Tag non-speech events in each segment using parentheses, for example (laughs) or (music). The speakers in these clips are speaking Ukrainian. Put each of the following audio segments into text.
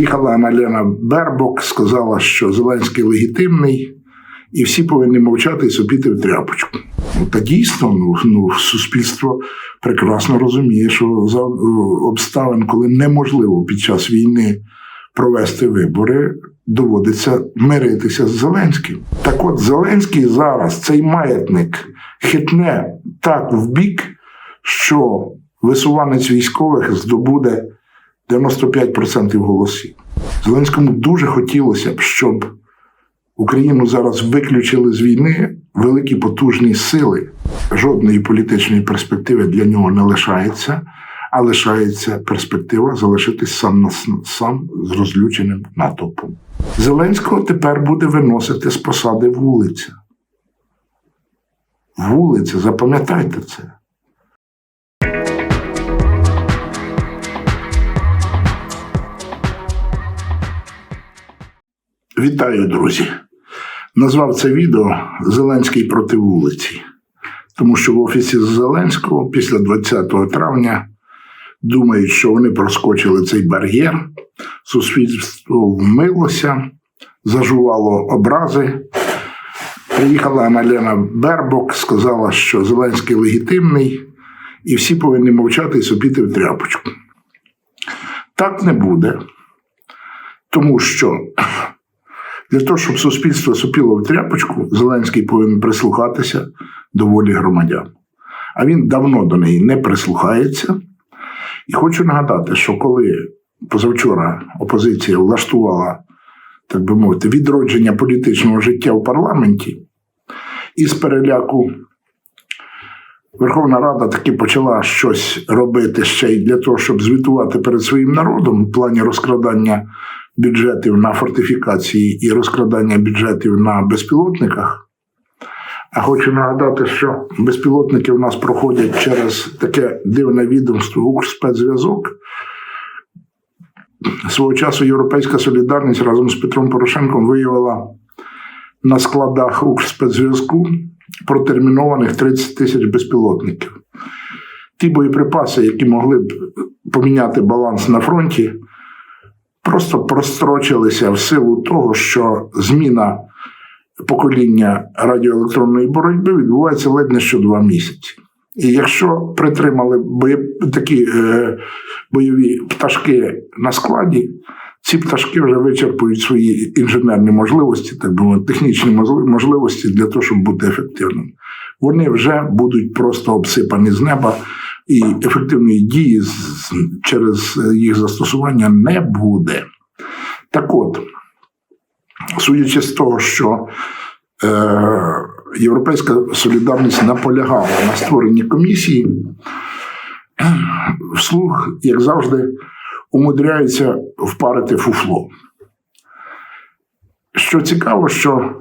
Приїхала Аналена Бербок, сказала, що Зеленський легітимний, і всі повинні мовчати і сопіти в тряпочку. Ну, та дійсно, ну, ну, суспільство прекрасно розуміє, що за е, обставин, коли неможливо під час війни провести вибори, доводиться миритися з Зеленським. Так от Зеленський зараз цей маятник хитне так в бік, що висуванець військових здобуде 95% голосів. Зеленському дуже хотілося б, щоб Україну зараз виключили з війни великі потужні сили. Жодної політичної перспективи для нього не лишається, а лишається перспектива залишитись сам на сам з розлюченим натовпом. Зеленського тепер буде виносити з посади вулиця. Вулиця, запам'ятайте це. Вітаю, друзі! Назвав це відео Зеленський проти вулиці, тому що в офісі Зеленського після 20 травня думають, що вони проскочили цей бар'єр, суспільство вмилося, зажувало образи. Приїхала Аналена Бербок, сказала, що Зеленський легітимний, і всі повинні мовчати і сопіти в тряпочку. Так не буде, тому що для того, щоб суспільство сопіло в тряпочку, Зеленський повинен прислухатися до волі громадян. А він давно до неї не прислухається. І хочу нагадати, що коли позавчора опозиція влаштувала, так би мовити, відродження політичного життя в парламенті, із переляку Верховна Рада таки почала щось робити ще й для того, щоб звітувати перед своїм народом в плані розкрадання бюджетів на фортифікації і розкрадання бюджетів на безпілотниках. А хочу нагадати, що безпілотники у нас проходять через таке дивне відомство Укрспецзв'язок. Свого часу Європейська солідарність разом з Петром Порошенком виявила на складах Укрспецзв'язку протермінованих 30 тисяч безпілотників. Ті боєприпаси, які могли б поміняти баланс на фронті, просто прострочилися в силу того, що зміна покоління радіоелектронної боротьби відбувається ледь не що два місяці. І якщо притримали бої, такі е, бойові пташки на складі, ці пташки вже вичерпують свої інженерні можливості, так би мовити, технічні можливості для того, щоб бути ефективними. Вони вже будуть просто обсипані з неба, і ефективної дії через їх застосування не буде. Так от, судячи з того, що е, Європейська солідарність наполягала на створенні комісії, (clears throat) вслух, як завжди, умудряється впарити фуфло. Що цікаво, що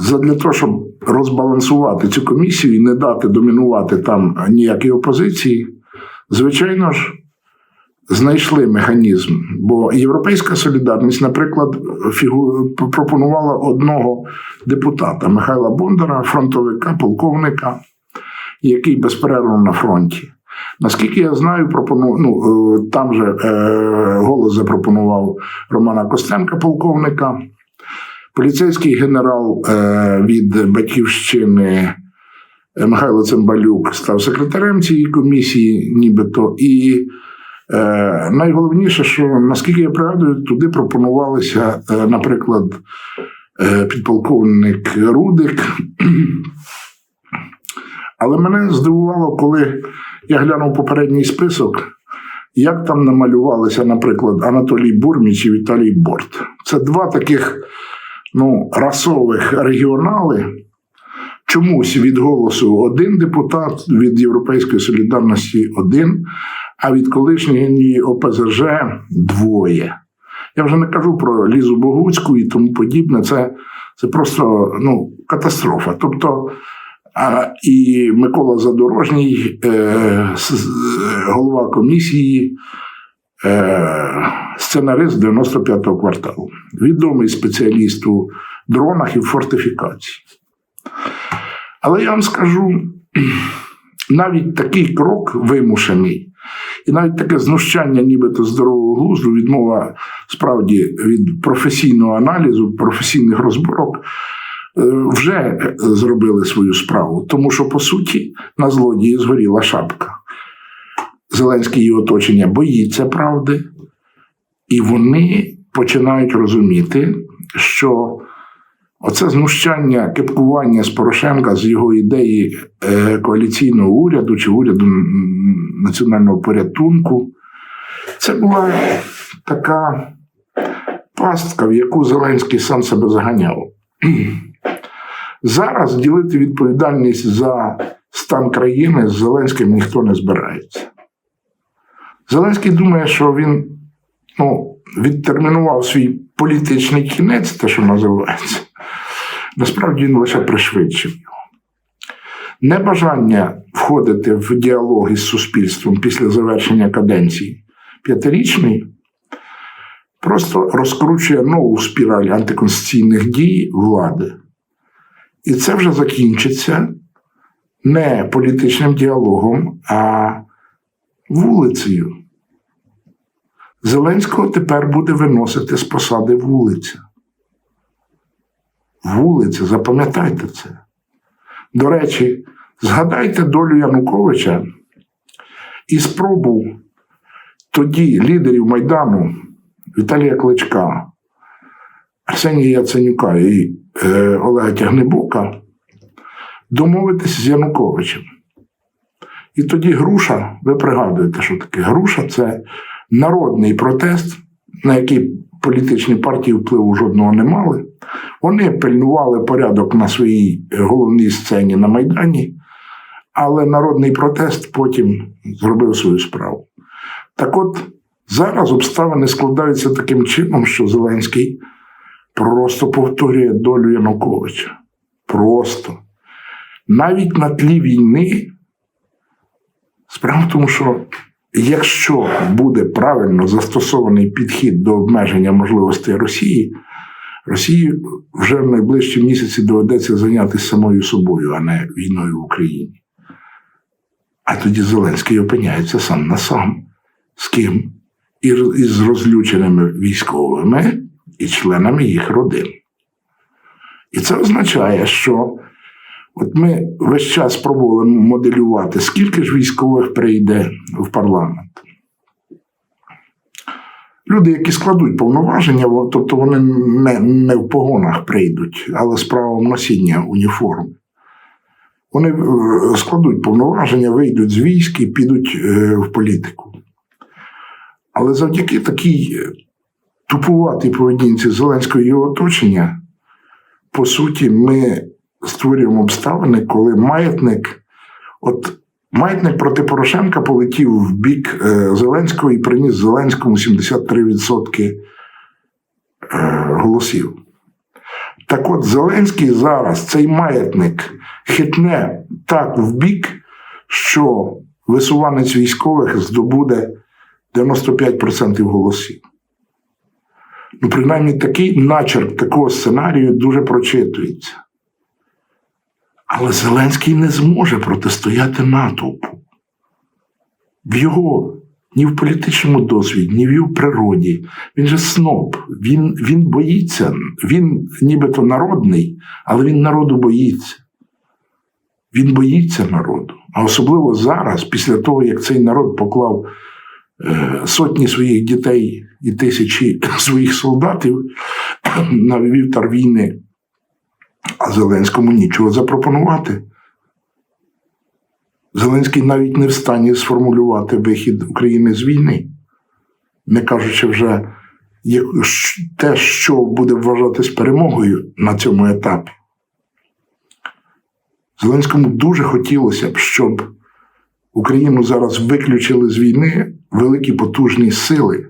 задля того, щоб розбалансувати цю комісію і не дати домінувати там ніякій опозиції, звичайно ж, знайшли механізм. Бо Європейська солідарність, наприклад, фігу... пропонувала одного депутата Михайла Бондара, фронтовика, полковника, який безперервно на фронті. Наскільки я знаю, пропону... ну, е, там же е, голос запропонував Романа Костенка, полковника. Поліцейський генерал е, від Батьківщини е, Михайло Цимбалюк став секретарем цієї комісії, нібито. І е, найголовніше, що наскільки я пригадую, туди пропонувалися, наприклад, підполковник Рудик. (clears throat) Але мене здивувало, коли я глянув попередній список, як там намалювалися, наприклад, Анатолій Бурміч і Віталій Борт. Це два таких ну, расових регіонали. Чомусь від голосу один депутат, від Європейської солідарності один, а від колишньої ОПЗЖ двоє. Я вже не кажу про Лізу Богуцьку і тому подібне. Це, це просто ну, катастрофа. Тобто, а, і Микола Задорожній, е, голова комісії, е, сценарист 95-го кварталу, відомий спеціаліст у дронах і фортифікації. Але я вам скажу, навіть такий крок вимушений І навіть таке знущання, нібито здорового глузду, відмова справді від професійного аналізу, професійних розборок. е, Вже зробили свою справу, тому що по суті на злодії згоріла шапка. Зеленський і оточення боїться правди, і вони починають розуміти, що оце знущання, кипкування з Порошенка з його ідеї е, коаліційного уряду чи уряду національного порятунку, це була така пастка, в яку Зеленський сам себе заганяв. Зараз ділити відповідальність за стан країни з Зеленським ніхто не збирається. Зеленський думає, що він ну, відтермінував свій політичний кінець, те, що називається. Насправді він лише пришвидшив його. Небажання входити в діалог із суспільством після завершення каденції п'ятирічної просто розкручує нову спіраль антиконституційних дій влади. І це вже закінчиться не політичним діалогом, а вулицею. Зеленського тепер буде виносити з посади вулиця. Вулиця, запам'ятайте це. До речі, згадайте долю Януковича і спробу тоді лідерів Майдану Віталія Кличка, Арсенія Яценюка і е, Олега Тягнебока домовитися з Януковичем. І тоді груша, ви пригадуєте, що таке груша це народний протест, на який політичні партії впливу жодного не мали. Вони пильнували порядок на своїй головній сцені на Майдані, але народний протест потім зробив свою справу. Так от зараз обставини складаються таким чином, що Зеленський просто повторює долю Януковича. Просто. Навіть на тлі війни, справа в тому, що якщо буде правильно застосований підхід до обмеження можливостей Росії, Росії вже в найближчі місяці доведеться зайнятися самою собою, а не війною в Україні. А тоді Зеленський опиняється сам на сам з ким? Із розлюченими військовими і членами їх родин. І це означає, що от ми весь час пробували моделювати, скільки ж військових прийде в парламент. Люди, які складуть повноваження, тобто вони не, не в погонах прийдуть, але з правом носіння уніформи. Вони е, складуть повноваження, вийдуть з військ і підуть е, в політику. Але завдяки такій тупуватій поведінці Зеленського і його оточення, по суті, ми створюємо обставини, коли маятник, от маятник проти Порошенка полетів в бік е, Зеленського і приніс Зеленському 73% е, голосів. Так от Зеленський зараз цей маятник хитне так в бік, що висуванець військових здобуде 95% голосів. Ну, принаймні, такий начерк такого сценарію дуже прочитується. Але Зеленський не зможе протистояти натовпу. В його ні в політичному досвіді, ні в його природі. Він же сноб, він, він боїться, він нібито народний, але він народу боїться. Він боїться народу. А особливо зараз, після того, як цей народ поклав е, сотні своїх дітей і тисячі (laughs) своїх солдатів на вівтар війни, а Зеленському нічого запропонувати. Зеленський навіть не в стані сформулювати вихід України з війни, не кажучи вже те, що буде вважатись перемогою на цьому етапі. Зеленському дуже хотілося б, щоб Україну зараз виключили з війни великі потужні сили.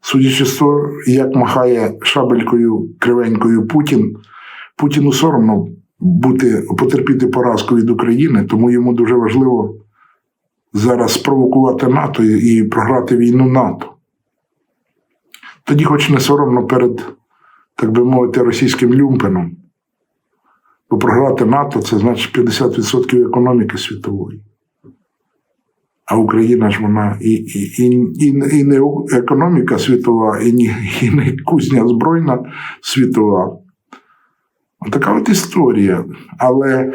Судячи з того, як махає шабелькою кривенькою Путін, Путіну соромно бути, потерпіти поразку від України, тому йому дуже важливо зараз спровокувати НАТО і програти війну НАТО. Тоді, хоч не соромно перед, так би мовити, російським люмпеном. Бо програти НАТО це значить 50% економіки світової. А Україна ж вона і, і, і, і, і не економіка світова, і і не кузня збройна світова. Така от історія. Але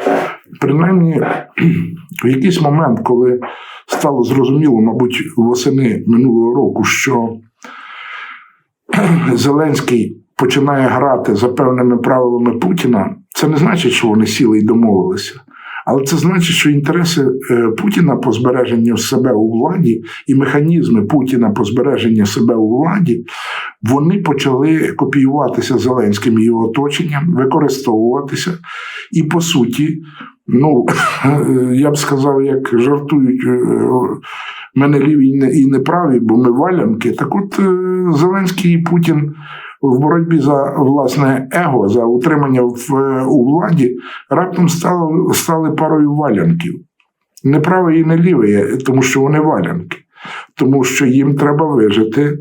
принаймні в якийсь момент, коли стало зрозуміло, мабуть, восени минулого року, що Зеленський починає грати за певними правилами Путіна, це не значить, що вони сіли і домовилися. Але це значить, що інтереси е, Путіна по збереженню себе у владі і механізми Путіна по збереженню себе у владі вони почали копіюватися Зеленським і його оточенням, використовуватися. І по суті, ну (laughs) я б сказав, як жартують. Е, мене ліві і не праві, бо ми валянки. Так от е, Зеленський і Путін в боротьбі за власне его, за утримання в, у владі, раптом стали, стали парою валянків. Не правий і не лівий, тому що вони валянки, тому що їм треба вижити,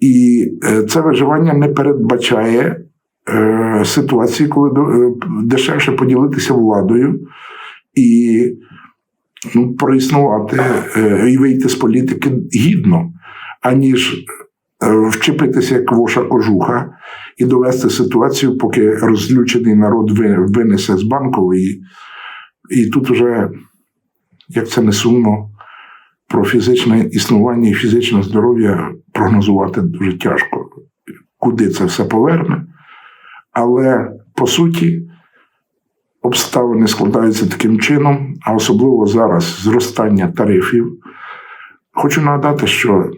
і е, це виживання не передбачає е, ситуації, коли е, дешевше поділитися владою і ну, проіснувати е, і вийти з політики гідно, аніж Е, вчепитися як воша кожуха і довести ситуацію, поки розлючений народ винесе з банку. І, тут вже, як це не сумно, про фізичне існування і фізичне здоров'я прогнозувати дуже тяжко, куди це все поверне. Але по суті, обставини складаються таким чином, а особливо зараз зростання тарифів. Хочу нагадати, що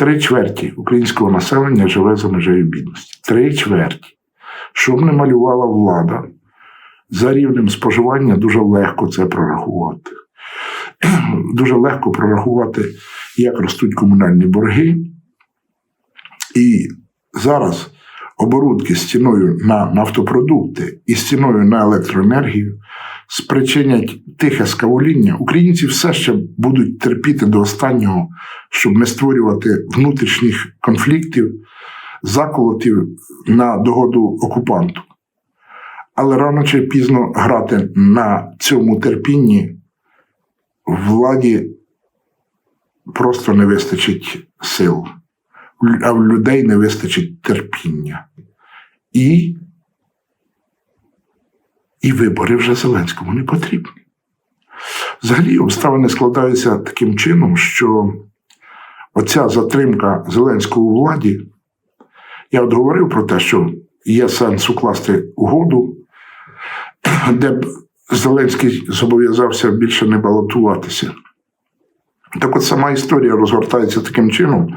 Три чверті українського населення живе за межею бідності. Три чверті. Щоб не малювала влада, за рівнем споживання дуже легко це прорахувати. (clears throat) Дуже легко прорахувати, як ростуть комунальні борги. І зараз оборудки з ціною на нафтопродукти і з ціною на електроенергію спричинять тихе скавоління, українці все ще будуть терпіти до останнього, щоб не створювати внутрішніх конфліктів, заколотів на догоду окупанту. Але рано чи пізно грати на цьому терпінні владі просто не вистачить сил, а в людей не вистачить терпіння. І і вибори вже Зеленському не потрібні. Взагалі, обставини складаються таким чином, що оця затримка Зеленського у владі, я от говорив про те, що є сенс укласти угоду, де б Зеленський зобов'язався більше не балотуватися. Так от сама історія розгортається таким чином,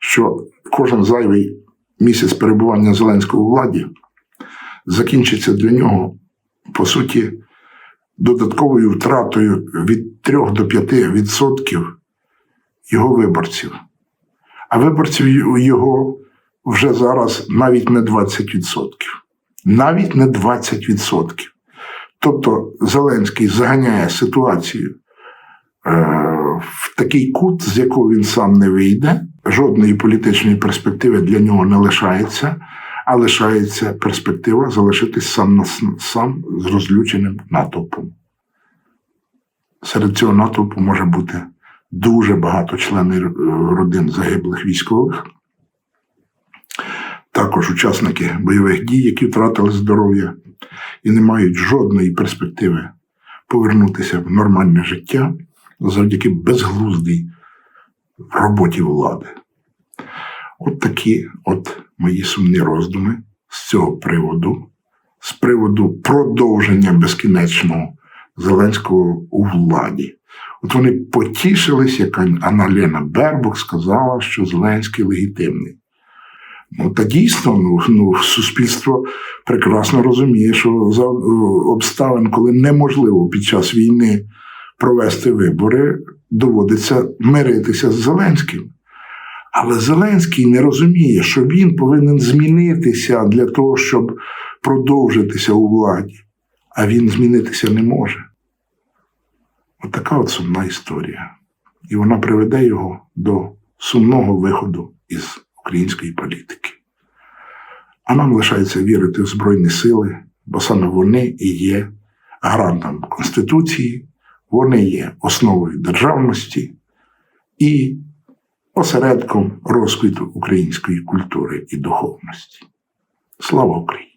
що кожен зайвий місяць перебування Зеленського у владі закінчиться для нього по суті, додатковою втратою від 3 до 5% його виборців. А виборців його вже зараз навіть не 20%. Навіть не 20%. Тобто Зеленський заганяє ситуацію е, в такий кут, з якого він сам не вийде, жодної політичної перспективи для нього не лишається а лишається перспектива залишитись сам на сам з розлюченим натовпом. Серед цього натовпу може бути дуже багато членів родин загиблих військових, також учасники бойових дій, які втратили здоров'я і не мають жодної перспективи повернутися в нормальне життя завдяки безглуздій роботі влади. От такі от мої сумні роздуми з цього приводу, з приводу продовження безкінечного Зеленського у владі. От вони потішились, як Аналена Бербок сказала, що Зеленський легітимний. Ну, та дійсно, ну, ну, суспільство прекрасно розуміє, що за обставин, коли неможливо під час війни провести вибори, доводиться миритися з Зеленським. Але Зеленський не розуміє, що він повинен змінитися для того, щоб продовжитися у владі, а він змінитися не може. От така от сумна історія. І вона приведе його до сумного виходу із української політики. А нам лишається вірити в Збройні Сили, бо саме вони і є гарантом Конституції, вони є основою державності і осередком розквіту української культури і духовності. Слава Україні!